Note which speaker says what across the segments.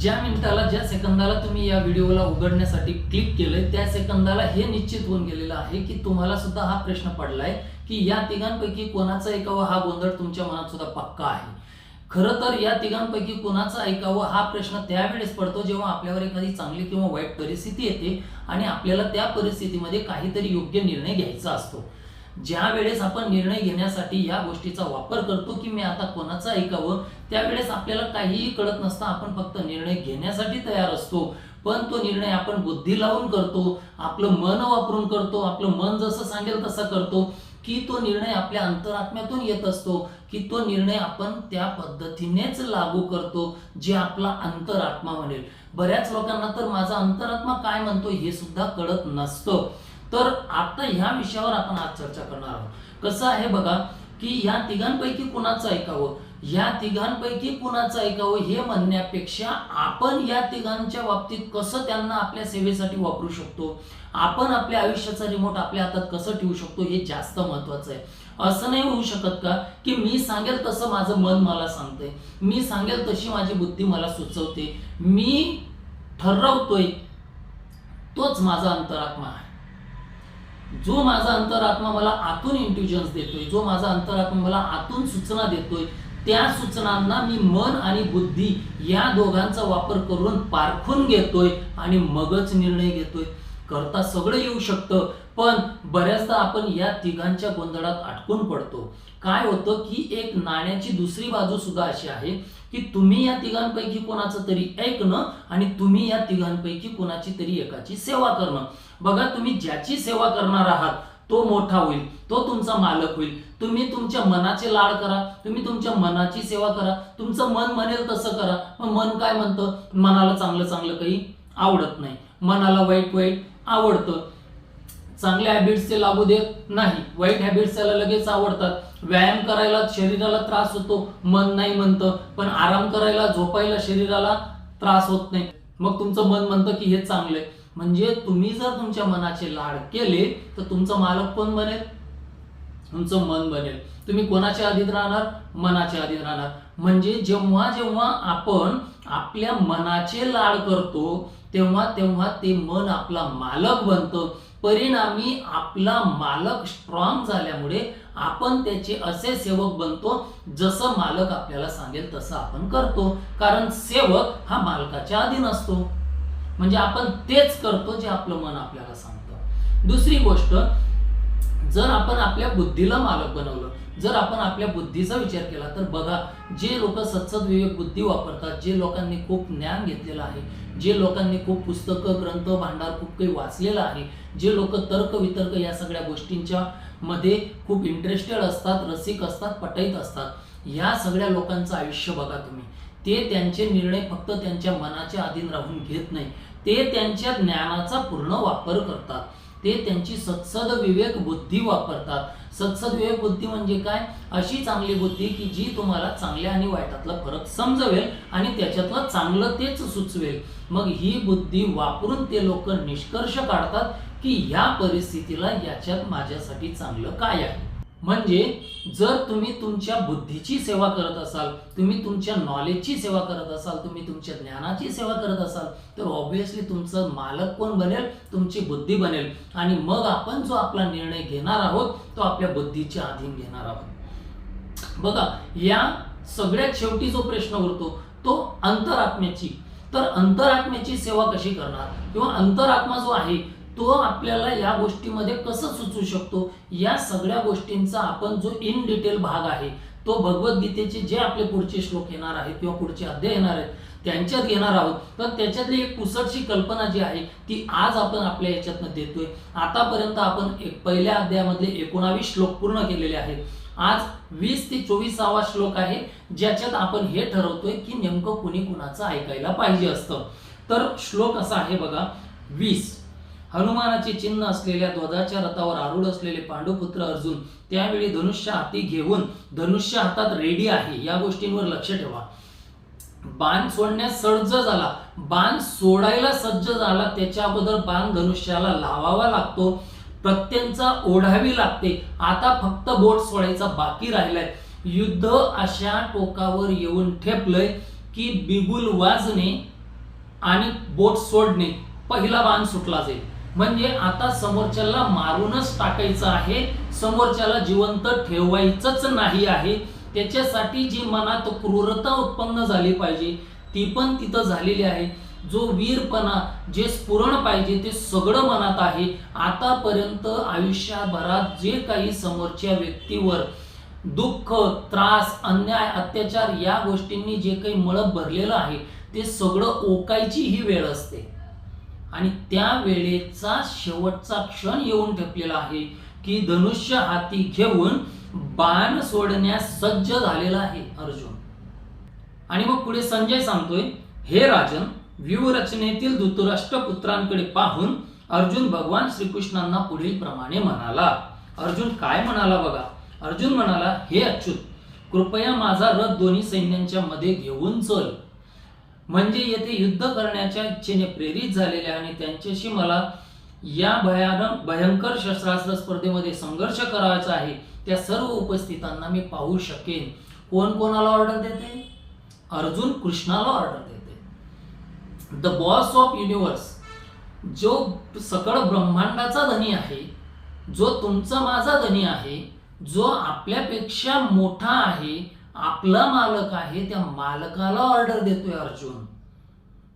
Speaker 1: ज्या मिनिटाला ज्या सेकंदाला तुम्ही या व्हिडिओला उघडण्यासाठी क्लिक केलंय त्या सेकंदाला हे निश्चित होऊन गेलेलं आहे की तुम्हाला सुद्धा हा प्रश्न पडलाय की या तिघांपैकी कोणाचा ऐकावं हा गोंधळ तुमच्या मनात सुद्धा पक्का आहे. खरं तर या तिघांपैकी कोणाचं ऐकावं हा प्रश्न त्यावेळेस पडतो जेव्हा आपल्यावर एखादी चांगली किंवा वाईट परिस्थिती येते आणि आपल्याला त्या परिस्थितीमध्ये काहीतरी योग्य निर्णय घ्यायचा असतो. ज्या वेळेस आपण निर्णय घेण्यासाठी या गोष्टीचा वापर करतो की मी आता कोणाचं ऐकावं त्यावेळेस आपल्याला काहीही कळत नसतं. आपण फक्त निर्णय घेण्यासाठी तयार असतो. पण तो निर्णय आपण बुद्धी लावून करतो आपलं मन वापरून करतो आपलं मन जसं सांगेल तसं करतो की तो निर्णय आपल्या अंतरात्म्यातून येत असतो की तो निर्णय आपण त्या पद्धतीनेच लागू करतो जे आपला अंतरात्मा म्हणेल. बऱ्याच लोकांना तर माझा अंतरात्मा काय म्हणतो हे सुद्धा कळत नसतं. तर आता ह्या विषयावर आपण आज चर्चा करणार आहोत. कसं आहे बघा की या तिघांपैकी कुणाचं ऐकावं? या तिघांपैकी कुणाचं ऐकावं हे म्हणण्यापेक्षा आपण या तिघांच्या बाबतीत कसं त्यांना आपल्या सेवेसाठी वापरू शकतो? आपण आपल्या आयुष्याचा रिमोट आपल्या हातात कसं ठेवू शकतो हे जास्त महत्वाचं आहे. असं नाही होऊ शकत का की मी सांगेल तसं माझं मन मला सांगतंय. मी सांगेल तशी माझी बुद्धी मला सुचवते. मी ठरवतोय तोच माझा अंतरात्मा आहे. जो माझा अंतरात्मा मला आतून इंटेलिजन्स देतोय जो माझा अंतरात्मा मला आतून सूचना देतोय त्या सूचनांना मी मन आणि बुद्धी या दोघांचा वापर करून पारखून घेतोय आणि मगच निर्णय घेतोय. करता सगळं येऊ शकतं पण बऱ्याचदा आपण या तिघांच्या गोंधळात अटकून पडतो. काय होतं की एक नाण्याची दुसरी बाजू सुद्धा अशी आहे की तुम्ही या तिघांपैकी कोणाचं तरी ऐकणं आणि तुम्ही या तिघांपैकी कोणाची तरी एकाची सेवा करणं. बघा तुम्ही ज्याची सेवा करणार आहात तो मोठा होईल तो तुमचा मालक होईल. तुम्ही तुमच्या मनाचे लाड करा तुम्ही तुमच्या मनाची सेवा करा तुमचं मन म्हणेल तसं करा. मग मन काय म्हणतं? मनाला चांगलं चांगलं काही आवडत नाही. मनाला वाईट वाईट आवडतं. चांगल्या हॅबिट्स ते लागू देत नाही. वाईट हॅबिट्स त्याला लगेच आवडतात. व्यायाम करायला शरीराला त्रास होतो मन नाही म्हणतं. पण आराम करायला झोपायला शरीराला त्रास होत नाही. मग तुमचं मन म्हणतं की हे चांगलं आहे म्हणजे तुम्ही जर तुमच्या मनाचे लाड केले तर तुमचं मालक कोण बनेल? तुमचं मन बनेल. तुम्ही कोणाच्या अधीन राहणार? मनाच्या अधीन राहणार. म्हणजे जेव्हा जेव्हा आपण आपल्या मनाचे लाड करतो तेव्हा तेव्हा ते मन आपला मालक बनतं. परिणामी आपला मालक स्ट्रॉंग झाल्यामुळे आपण त्याचे असे सेवक बनतो जसं मालक आपल्याला सांगेल तसं आपण करतो. कारण सेवक हा मालकाच्या अधीन असतो. म्हणजे आपण तेच करतो जे आपलं मन आपल्याला सांगतं. दुसरी गोष्ट जर आपण आपल्या बुद्धीला मालक बनवलं जर आपण आपल्या बुद्धीचा विचार केला तर बघा जे लोक सत्सद विवेक बुद्धी वापरतात जे लोकांनी खूप ज्ञान घेतलेलं आहे जे लोकांनी खूप पुस्तकं ग्रंथ भांडार खूप काही वाचलेलं आहे जे लोक तर्क वितर्क या सगळ्या गोष्टींच्या मध्ये खूप इंटरेस्टेड असतात रसिक असतात पटईत असतात या सगळ्या लोकांचं आयुष्य बघा तुम्ही. ते त्यांचे निर्णय फक्त त्यांच्या मनाच्या अधीन राहून घेत नाही. ते त्यांच्या ज्ञानाचा पूर्ण वापर करतात. ते त्यांची सत्सद विवेक बुद्धी वापरतात. सत्सद विवेक बुद्धी म्हणजे काय? अशी चांगली बुद्धी की जी तुम्हाला चांगल्या आणि वाईटातला फरक समजवेल आणि त्याच्यातलं चांगलं तेच सुचवेल. मग ही बुद्धी वापरून ते लोक निष्कर्ष काढतात की ह्या परिस्थितीला याच्यात माझ्यासाठी चांगलं काय आहे? म्हणजे जर तुम्ही तुमच्या बुद्धीची सेवा करत असाल तुम्ही तुमच्या नॉलेजची सेवा करत असाल तुम्ही तुमच्या ज्ञानाची सेवा करत असाल तर ऑब्व्हियसली तुमचं मालक कोण बनेल? तुमची बुद्धी बनेल. आणि मग आपण जो आपला निर्णय घेणार आहोत तो आपल्या बुद्धीच्या अधीन घेणार आहोत. बघा या सगळ्यात शेवटी जो प्रश्न उरतो तो अंतरात्म्याची. तर अंतरात्म्याची सेवा कशी करणार? किंवा अंतरात्मा जो आहे तो आपल्याला या गोष्टीमध्ये कसं सुचू शकतो? या सगळ्या गोष्टींचा आपण जो इन डिटेल भाग आहे तो भगवद्गीतेचे जे आपले पुढचे श्लोक येणार आहेत किंवा पुढचे अध्याय येणार आहेत त्यांच्यात घेणार आहोत. तर त्याच्यातली एक पुसटशी कल्पना जी आहे ती आज आपण आपल्या याच्यातनं देतोय. आतापर्यंत आपण एक पहिल्या अध्यायामधले एकोणावीस श्लोक पूर्ण केलेले आहेत. आज वीस ते चोवीसावा श्लोक आहे ज्याच्यात आपण हे ठरवतोय की नेमकं कुणी कुणाचं ऐकायला पाहिजे असतं. तर श्लोक असा आहे बघा वीस. हनुमानाचे चिन्ह असलेल्या ध्वजाच्या रथावर आरूढ असलेले पांडुपुत्र अर्जुन त्यावेळी धनुष्य हाती घेऊन धनुष्य हातात रेडी आहे. या गोष्टींवर लक्ष ठेवा. बाण सोडण्यास सज्ज झाला. बाण सोडायला सज्ज झाला. त्याच्या अगोदर बाण धनुष्याला लावावा लागतो. प्रत्यंचा ओढावी लागते. आता फक्त बोट सोडायचा बाकी राहिलाय. युद्ध अशा टोकावर येऊन ठेपलंय की बिगुल वाजणे आणि बोट सोडणे पहिला बाण सुटला जाईल. म्हणजे आता समोरच्याला मारूनच टाकायचं आहे समोरच्याला जिवंत ठेवायचंच नाही आहे. त्याच्यासाठी जी मनात क्रूरता उत्पन्न झाली पाहिजे ती पण तिथं झालेली आहे. जो वीरपणा जे स्फुरण पाहिजे ते सगळं मनात आहे. आतापर्यंत आयुष्यभरात जे काही समोरच्या व्यक्तीवर दुःख त्रास अन्याय अत्याचार या गोष्टींनी जे काही मळप भरलेलं आहे ते सगळं ओकायची ही वेळ असते. आणि त्या वेळेचा शेवटचा क्षण येऊन ठेपलेला आहे की धनुष्य हाती घेऊन बाण सोडण्यास सज्ज झालेला आहे अर्जुन. आणि मग पुढे संजय सांगतोय हे राजन व्यूहरचनेतील धृतराष्ट्र पुत्रांकडे पाहून अर्जुन भगवान श्रीकृष्णांना पुढील प्रमाणे म्हणाला. अर्जुन काय म्हणाला बघा? अर्जुन म्हणाला हे अच्युत कृपया माझा रथ दोन्ही सैन्यांच्या मध्ये घेऊन चल. म्हणजे येथे युद्ध करण्याच्या इच्छेने प्रेरित झालेले आणि त्यांच्याशी मला या भयानक भयंकर शस्त्रास्त्र स्पर्धेमध्ये संघर्ष करायचा आहे त्या सर्व उपस्थितांना मी पाहू शकेन. कोण कोणाला ऑर्डर देते? अर्जुन कृष्णाला ऑर्डर देते. द बॉस ऑफ युनिव्हर्स जो सकळ ब्रह्मांडाचा धनी आहे जो तुमचा माझा धनी आहे जो आपल्यापेक्षा मोठा आहे आपला मालक आहे त्या मालकाला ऑर्डर देतोय अर्जुन.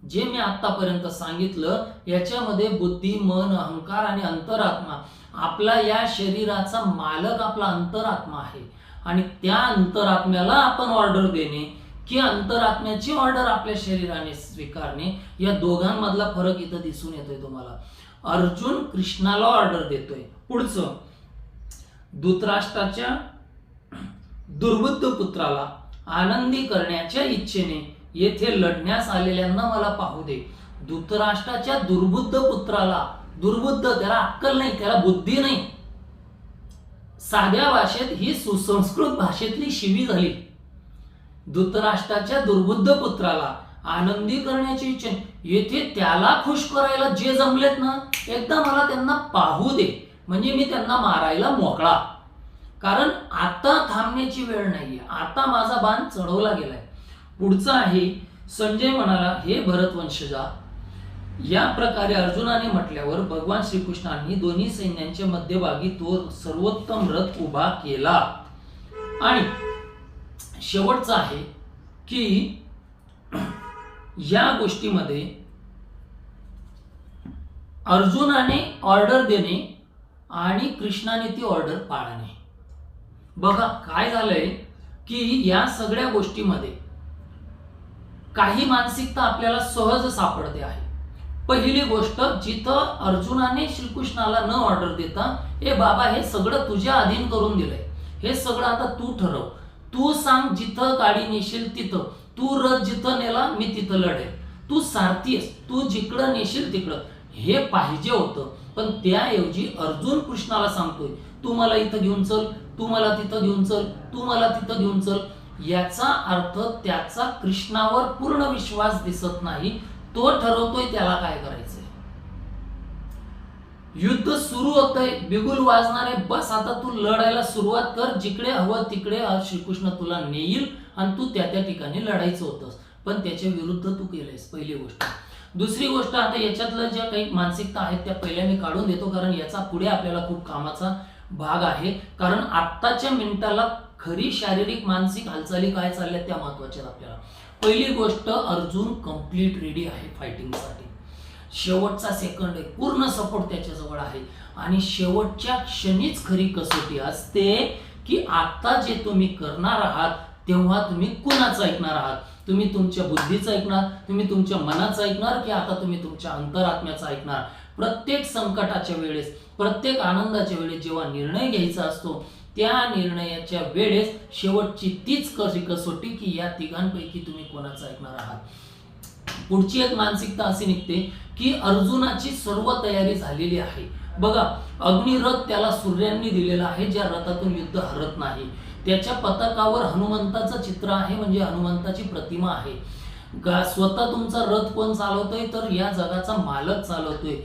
Speaker 1: जे मी आतापर्यंत सांगितलं याच्यामध्ये बुद्धी मन अहंकार आणि अंतरात्मा. आपला या शरीराचा मालक आपला अंतरात्मा आहे. आणि त्या अंतरात्म्याला आपण ऑर्डर देणे की अंतरात्म्याची ऑर्डर आपल्या शरीराने स्वीकारणे या दोघांमधला फरक इथं दिसून येतोय तुम्हाला. अर्जुन कृष्णाला ऑर्डर देतोय. पुढचं. धृतराष्ट्राच्या दुर्बुद्ध पुत्राला आनंदी करण्याच्या इच्छेने येथे लढण्यास आलेल्यांना मला पाहू दे. धृतराष्ट्राच्या दुर्बुद्ध पुत्राला दुर्बुद्ध त्याला अक्कल नाही त्याला बुद्धी नाही. साध्या भाषेत ही सुसंस्कृत भाषेतली शिवी झाली. धृतराष्ट्राच्या दुर्बुद्ध पुत्राला आनंदी करण्याची इच्छा येथे त्याला खुश करायला जे जमलेत ना एकदा मला त्यांना पाहू दे. म्हणजे मी त्यांना मारायला मोकळा. कारण आता थांबण्याची वेळ नाहीये. आता माझा बाण चढवला गेलाय. पुढचा आहे संजय म्हणाला हे भरतवंशजा या प्रकारे अर्जुनाने म्हटल्यावर भगवान श्रीकृष्णांनी दोन्ही सैन्यांच्या मध्यभागी तो सर्वोत्तम रथ उभा केला. आणि शेवटचा आहे की या गोष्टीमध्ये अर्जुनाने ऑर्डर देणे आणि कृष्णाने ती ऑर्डर पाळणे. बघा काय झालंय की या सगळ्या गोष्टीमध्ये काही मानसिकता आपल्याला सहज सापडते आहे. पहिली गोष्ट जिथं अर्जुनाने श्रीकृष्णाला न ऑर्डर देता हे बाबा हे सगळं तुझ्या अधीन करून दिलंय. हे सगळं आता तू ठरव. तू सांग जिथं गाडी नेशील तिथं. तू रथ जिथं नेला मी तिथं लढेल. तू सारथीस तू जिकडं नेशील तिकडं. हे पाहिजे होतं. पण त्याऐवजी अर्जुन कृष्णाला सांगतोय तू मला इथं घेऊन चल. तू मला तिथं घेऊन चल तू मला तिथं घेऊन चल. याचा अर्थ त्याचा कृष्णावर पूर्ण विश्वास दिसत नाही. तो ठरवतोय त्याला काय करायचंय. युद्ध सुरू होतंय. बिगुल वाजणारे बस आता तू लढायला सुरुवात कर. जिकडे हवं तिकडे आज श्रीकृष्ण तुला नेईल आणि तू त्या त्या ठिकाणी लढायचं होतंस. पण त्याच्या विरुद्ध तू केलंयस पहिली गोष्ट. दुसरी गोष्ट आता याच्यातलं ज्या काही मानसिकता आहेत त्या पहिल्या मी काढून देतो. कारण याचा पुढे आपल्याला खूप कामाचा भाग आहे. कारण आत्ताच्या मिनिटाला खरी शारीरिक मानसिक हालचाली काय चालल्या त्या महत्त्वाच्या आपल्याला. पहिली गोष्ट अर्जुन कंप्लीट रेडी आहे फायटिंगसाठी शेवटचा सेकंड आहे. पूर्ण सपोर्ट त्याच्याजवळ आहे. आणि शेवटच्या क्षणीच खरी कसोटी असते की आता जे तुम्ही करणार आहात तेव्हा तुम्ही कुणाचं ऐकणार आहात? तुम्ही तुमच्या बुद्धीचं ऐकणार तुम्ही तुमच्या मनाचं ऐकणार की आता तुम्ही तुमच्या अंतरात्म्याचं ऐकणार? प्रत्येक संकटाच्या वेळेस प्रत्येक आनंदाच्या वेळेस जेव्हा निर्णय घ्यायचा असतो त्या निर्णयाच्या वेळेस शेवटची तीच कशी कसोटी की या तिघांपैकी तुम्ही कोणाचं ऐकणार आहात? पुढची एक मानसिकता अशी निघते की अर्जुनाची सर्व तयारी झालेली आहे. बघा अग्निरथ त्याला सूर्यांनी दिलेला आहे ज्या रथातून युद्ध हरत नाही. त्याच्या पताकावर हनुमंताचं चित्र आहे म्हणजे हनुमंताची प्रतिमा आहे. स्वतः तुमचा रथ कोण चालवतोय? तर या जगाचा मालक चालवतोय.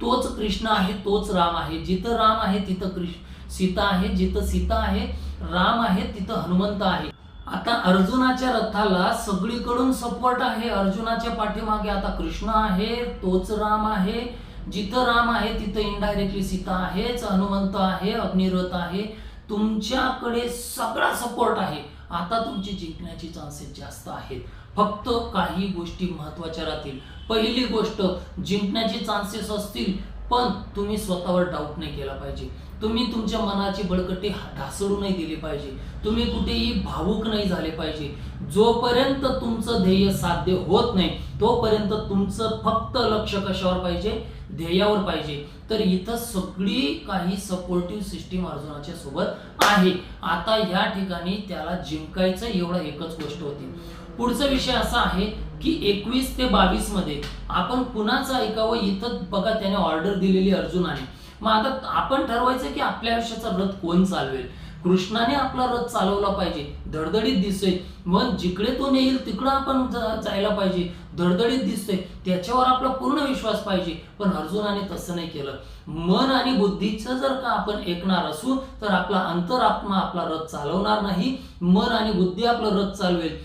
Speaker 1: तोच कृष्ण आहे तोच राम आहे. जिथं राम आहे तिथं कृष्ण. सीता आहे जिथं सीता आहे राम आहे तिथं हनुमंत आहे. आता अर्जुनाच्या रथाला सगळीकडून सपोर्ट आहे. अर्जुनाच्या पाठीमागे आता कृष्ण आहे तोच राम आहे. जिथं राम आहे तिथं इनडायरेक्टली सीता आहेच हनुमंत आहे अग्निरथ आहे. तुमच्याकडे सगळा सपोर्ट आहे. आता तुमची जिंकण्याची चान्सेस जास्त आहेत. फक्त काही गोष्टी महत्त्वाच्या राहतील. पहिली गोष्ट जिंकण्याचे चान्सेस असतील पण तुम्ही स्वतःवर डाऊट नाही केला पाहिजे. तुम्ही तुमच्या मनाची बळकटी ढासळू नाही दिली पाहिजे. तुम्ही कुठेही भावूक नाही झाले पाहिजे. जोपर्यंत तुमचं ध्येय साध्य होत नाही तोपर्यंत तुमचं फक्त लक्ष कशावर पाहिजे? ध्येयावर पाहिजे. तर इथं सगळी काही सपोर्टिव्ह सिस्टीम अर्जुनाच्या सोबत आहे. आता या ठिकाणी त्याला जिंकायचं एवढं एकच गोष्ट होती. पुढचा विषय असा आहे की एकवीस ते बावीसमध्ये आपण कुणाचं ऐकावं इथं बघा त्याने ऑर्डर दिलेली अर्जुनाने मग आता आपण ठरवायचं की आपल्या आयुष्याचा रथ कोण चालवेल? कृष्णाने आपला रथ चालवला पाहिजे धडधडीत दिसतोय. मग जिकडे तो नेईल तिकडं आपण जायला पाहिजे. धडधडीत दिसतोय त्याच्यावर आपला पूर्ण विश्वास पाहिजे. पण अर्जुनाने तसं नाही केलं. मन आणि बुद्धीचं जर का आपण ऐकणार असू तर आपला अंतरात्मा आपला रथ चालवणार नाही. मन आणि बुद्धी आपलं रथ चालवेल.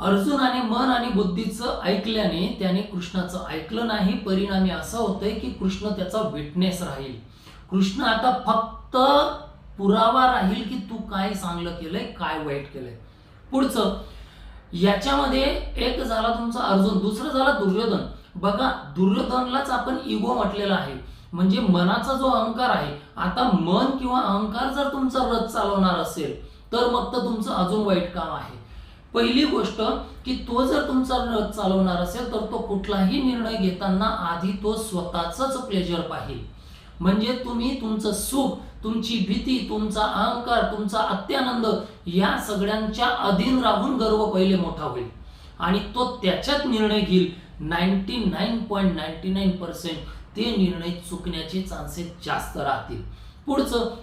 Speaker 1: अर्जुनाने मन आणि बुद्धीचं ऐकल्याने त्याने कृष्णाचं ऐकलं नाही. परिणामी असं होतंय की कृष्ण त्याचा विटनेस राहील. कृष्ण आता फक्त पुरावा राहील की तू काय चांगलं केलंय काय वाईट केलंय. पुढचं याच्यामध्ये एक झाला तुमचा अर्जुन दुसरं झाला दुर्योधन. बघा दुर्योधनलाच आपण इगो म्हटलेला आहे. म्हणजे मनाचा जो अहंकार आहे आता मन किंवा अहंकार जर तुमचा रथ चालवणार असेल तर मग तर तुमचं अजून वाईट काम आहे. पहिली गोष्ट की तो जर तुमचा रथ चालवणार असेल तर तो कुठलाही निर्णय घेताना आधी तो स्वतःच प्लेजर पाहिजे म्हणजे तुम्ही तुमचं सुख तुमची भीती तुमचा अहंकार तुमचा अत्यानंद या सगळ्यांच्या अधीन राहून गर्व पहिले मोठा होईल. आणि तो त्याच्यात निर्णय घेईल. Ninety nine point ninety nine percent ते निर्णय चुकण्याचे चान्सेस जास्त राहतील. पुढचं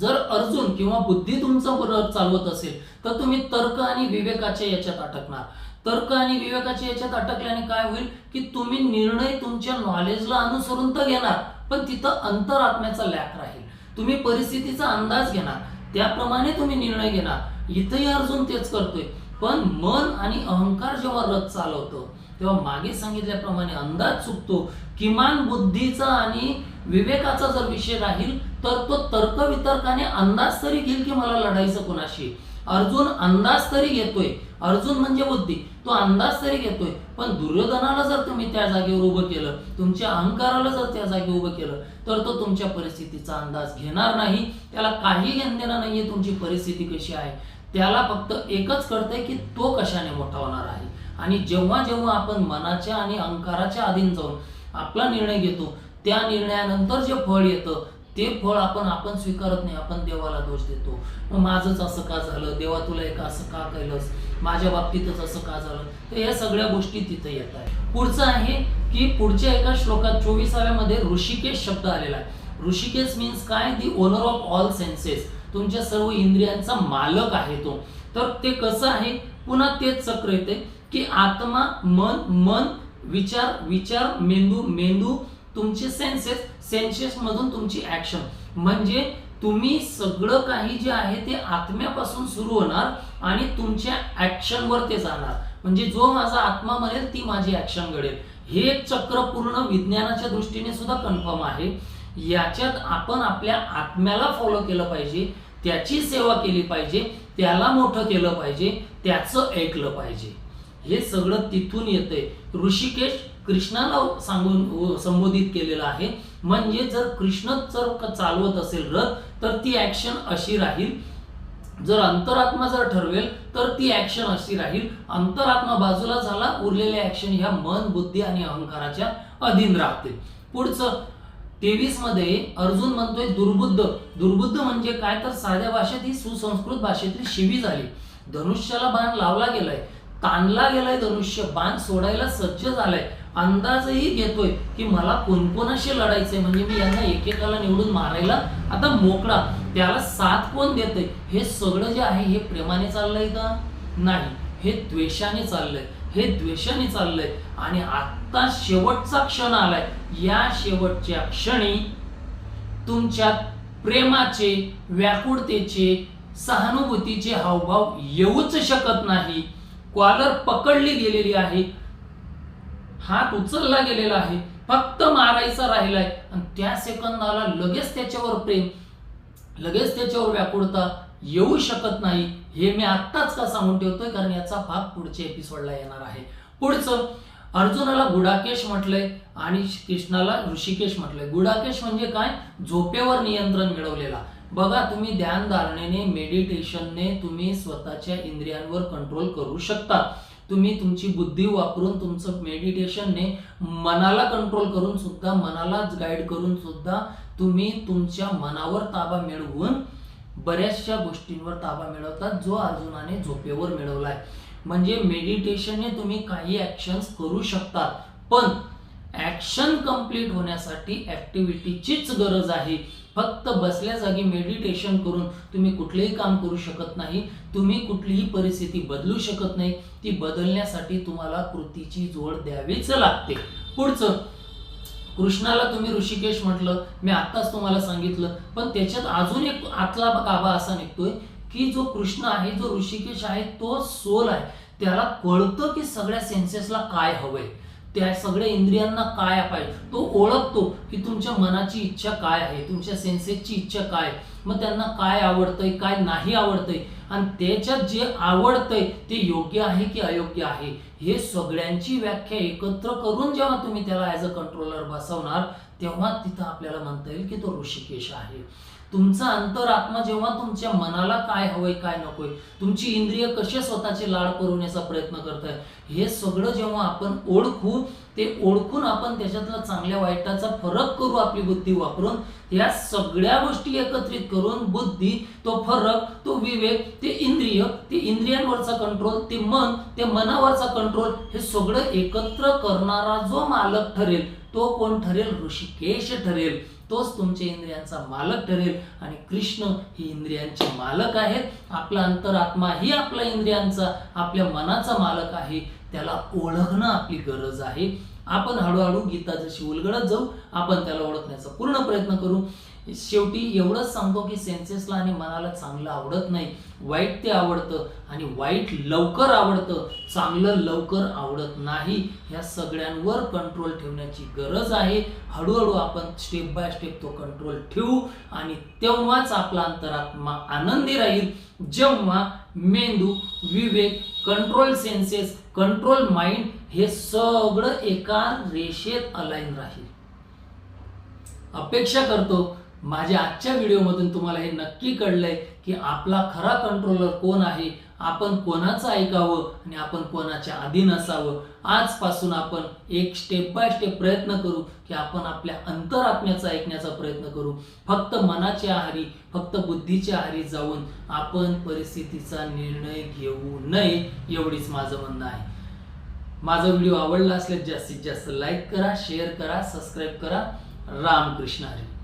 Speaker 1: जर अर्जुन किंवा बुद्धी तुमचं रथ चालवत असेल तर तुम्ही तर्क आणि विवेकाच्या याच्यात अटकणार. तर्क आणि विवेकाच्या याच्यात अटकल्याने काय होईल की तुम्ही निर्णय तुमच्या नॉलेजला अनुसरून तर घेणार पण तिथं अंतरात्म्याचा लॅक राहील. तुम्ही परिस्थितीचा अंदाज घेणार त्याप्रमाणे तुम्ही निर्णय घेणार. इथंही अर्जुन तेच करतोय. पण मन आणि अहंकार जेव्हा रथ चालवतो तेव्हा मागे सांगितल्याप्रमाणे अंदाज चुकतो. किमान बुद्धीचा आणि विवेकाचा जर विषय राहील तर तो तर्क वितर्काने अंदाज तरी घेईल की मला लढायचं कोणाशी. अर्जुन अंदाज तरी घेतोय. अर्जुन म्हणजे बुद्धी. तो अंदाज तरी घेतोय. पण दुर्योधनाला जर तुम्ही त्या जागेवर उभं केलं तुमच्या अहंकाराला जर त्या जागेवर उभं केलं तर तो तुमच्या परिस्थितीचा अंदाज घेणार नाही. त्याला काही घेण देणं नाहीये. तुमची परिस्थिती कशी आहे? त्याला फक्त एकच कळतंय की तो कशाने मोठा होणार आहे. आणि जेव्हा जेव्हा आपण मनाच्या आणि अहंकाराच्या अधीन जाऊन आपला निर्णय घेतो त्या निर्णयानंतर जे फळ येतं ते फळ आपण आपण स्वीकारत नाही आपण देवाला दोष देतो. मग माझंच असं का झालं? देवा तुला एक असं का केलंस? माझ्या बाबतीतच असं का झालं? तर या सगळ्या गोष्टी तिथे येत आहे पुढचं आहे की पुढच्या एका श्लोकात चोवीसाव्यामध्ये ऋषिकेश शब्द आलेला आहे. ऋषिकेश मीन्स काय? The owner of all senses तुमच्या सर्व इंद्रियांचा मालक आहे तो. तर ते कसं आहे? पुन्हा तेच चक्र येते की आत्मा मन मन विचार विचार मेंदू मेंदू तुमचे सेन्सेस सेन्सेस मधून तुमची ऍक्शन म्हणजे तुम्ही सगळं काही जे आहे ते आत्म्यापासून सुरू होणार आणि तुमच्या ऍक्शनवर ते जाणार. म्हणजे जो माझा आत्मा म्हणेल ती माझी ऍक्शन घडेल. हे एक चक्र पूर्ण विज्ञानाच्या दृष्टीने सुद्धा कन्फर्म आहे. याच्यात आपण आपल्या आत्म्याला फॉलो केलं पाहिजे त्याची सेवा केली पाहिजे त्याला मोठं केलं पाहिजे त्याचं ऐकलं पाहिजे. हे सगळं तिथून येतंय. ऋषिकेश कृष्णाला सांगून संबोधित केलेलं आहे. म्हणजे जर कृष्ण जर चालवत असेल रथ तर ती ऍक्शन अशी राहील. जर अंतरात्मा जर ठरवेल तर ती ऍक्शन अशी राहील. अंतरात्मा बाजूला झाला उरलेल्या ऍक्शन ह्या मन बुद्धी आणि अहंकाराच्या अधीन राहतील. पुढचं तेवीसमध्ये अर्जुन म्हणतोय दुर्बुद्ध. दुर्बुद्ध म्हणजे काय? तर साध्या भाषेत ही सुसंस्कृत भाषेतली शिवी झाली. धनुष्याला बाण लावला गेलाय. ताणला गेलाय धनुष्य. बाण सोडायला सज्ज झालाय. अंदाजही घेतोय की मला कोणकोणाशी लढायचंय. म्हणजे मी यांना एकेकाला निवडून मारायला आता मोकळा. त्याला साथ कोण देतंय? हे सगळं जे आहे हे प्रेमाने चाललंय का? नाही. हे द्वेषाने चाललंय. हे द्वेषाने चाललंय. आणि आता शेवटचा क्षण आलाय. या शेवटच्या क्षणी तुमच्यात प्रेमाचे व्याकुळतेचे सहानुभूतीचे हावभाव येऊच शकत नाही. कॉलर पकडली गेलेली आहे. हात उचलला गेलेला आहे. फक्त मारायचा राहिलाय. आणि त्या सेकंदाला लगेच त्याच्यावर प्रेम लगेच त्याच्यावर व्याकुळता येऊ शकत नाही. हे मी आत्ताच का सांगून ठेवतोय? कारण याचा भाग पुढच्या एपिसोडला येणार आहे. पुढचं अर्जुनाला गुडाकेश म्हटलंय आणि कृष्णाला ऋषिकेश म्हटलंय. गुडाकेश म्हणजे काय? झोपेवर नियंत्रण मिळवलेला. बघा तुम्ही ध्यान धारणेने मेडिटेशनने तुम्ही स्वतःच्या इंद्रियांवर कंट्रोल करू शकता. तुम्ही तुमची बुद्धी वापरून तुमचं मेडिटेशनने मनाला कंट्रोल करून सुद्धा मनालाच गाईड करून सुद्धा तुम्ही तुमच्या मनावर ताबा मिळवून बऱ्याचशा गोष्टींवर ताबा मिळवतात जो अर्जुनाने झोपेवर मिळवलाय. म्हणजे मेडिटेशनने तुम्ही काही ऍक्शन्स करू शकतात पण ऍक्शन कंप्लीट होण्यासाठी ऍक्टिव्हिटीचीच गरज आहे. फक्त बसल्या जागी मेडिटेशन करून तुम्ही कुठलेही काम करू शकत नाही तुम्ही कुठलीही परिस्थिती बदलू शकत नाही ती बदलण्यासाठी तुम्हाला कृतीची जोड द्यावीच लागते. पुढचं कृष्णाला तुम्ही ऋषिकेश म्हटलं मी आत्ताच तुम्हाला सांगितलं पण त्याच्यात अजून एक आतला गाभा असा निघतोय की जो कृष्ण आहे जो ऋषिकेश आहे तो सोल आहे. त्याला कळतं की सगळ्या सेन्सेसला काय हवंय. त्या सगळ्या इंद्रियांना काय पाहिजे तो ओळखतो की तुमच्या मनाची इच्छा काय आहे तुमच्या सेन्सेसची इच्छा काय मग त्यांना काय आवडतंय काय नाही आवडतंय? आणि त्याच्यात जे आवडतंय ते योग्य आहे की अयोग्य आहे? हे सगळ्यांची व्याख्या एकत्र करून जेव्हा तुम्ही त्याला ॲज अ कंट्रोलर बसवणार तेव्हा तिथं आपल्याला म्हणता येईल की तो ऋषिकेश आहे. तुमचा अंतरात्मा जेव्हा तुमच्या मनाला काय हवंय काय नकोय तुमची इंद्रिय कसे स्वतःचे लाड पुरवण्याचा प्रयत्न करताय हे सगळं जेव्हा आपण ओळखू ते ओळखून आपण त्याच्यातला चांगल्या वाईटाचा फरक करू आपली बुद्धी वापरून या सगळ्या गोष्टी एकत्रित करून बुद्धी तो फरक तो विवेक ते इंद्रिय ते इंद्रियांवरचा कंट्रोल ते मन ते मनावरचा कंट्रोल हे सगळं एकत्र करणारा जो मालक ठरेल तो कोण ठरेल? ऋषिकेश ठरेल. तोच तुमच्या इंद्रियांचा मालक ठरेल. आणि कृष्ण ही इंद्रियांचे मालक आहेत. आपला अंतरात्मा ही आपल्या इंद्रियांचा आपल्या मनाचा मालक आहे. त्याला ओळखणं आपली गरज आहे. आपण हळूहळू गीता जशी उलगडत जाऊ आपण त्याला ओळखण्याचा पूर्ण प्रयत्न करू. शेवटी एवढंच सांगतो की सेन्सेसला आणि मनाला चांगलं आवडत नाही. वाईट ते आवडतं आणि वाईट लवकर आवडतं. चांगलं लवकर आवडत नाही. ह्या सगळ्यांवर कंट्रोल ठेवण्याची गरज आहे. हळूहळू आपण स्टेप बाय स्टेप तो कंट्रोल ठेवू आणि तेव्हाच आपला अंतरात्मा आनंदी राहील. जेव्हा मेंदू विवेक कंट्रोल सेन्सेस कंट्रोल माइंड हे सगळं एका रेषेत अलाईन राहील. अपेक्षा करतो माझ्या आजच्या व्हिडिओमधून तुम्हाला हे नक्की कळलंय की आपला खरा कंट्रोलर कोण आहे आपण कोणाचं ऐकावं आणि आपण कोणाच्या अधीन असावं. आजपासून आपण एक स्टेप बाय स्टेप प्रयत्न करू की आपण आपल्या अंतरात्म्याचा ऐकण्याचा प्रयत्न करू. फक्त मनाच्या आहारी फक्त बुद्धीच्या आहारी जाऊन आपण परिस्थितीचा निर्णय घेऊ नये एवढीच माझं म्हणणं आहे. माझा व्हिडिओ आवडला असल्यास जास्तीत जास्त लाईक करा शेअर करा सबस्क्राईब करा. रामकृष्ण हरी.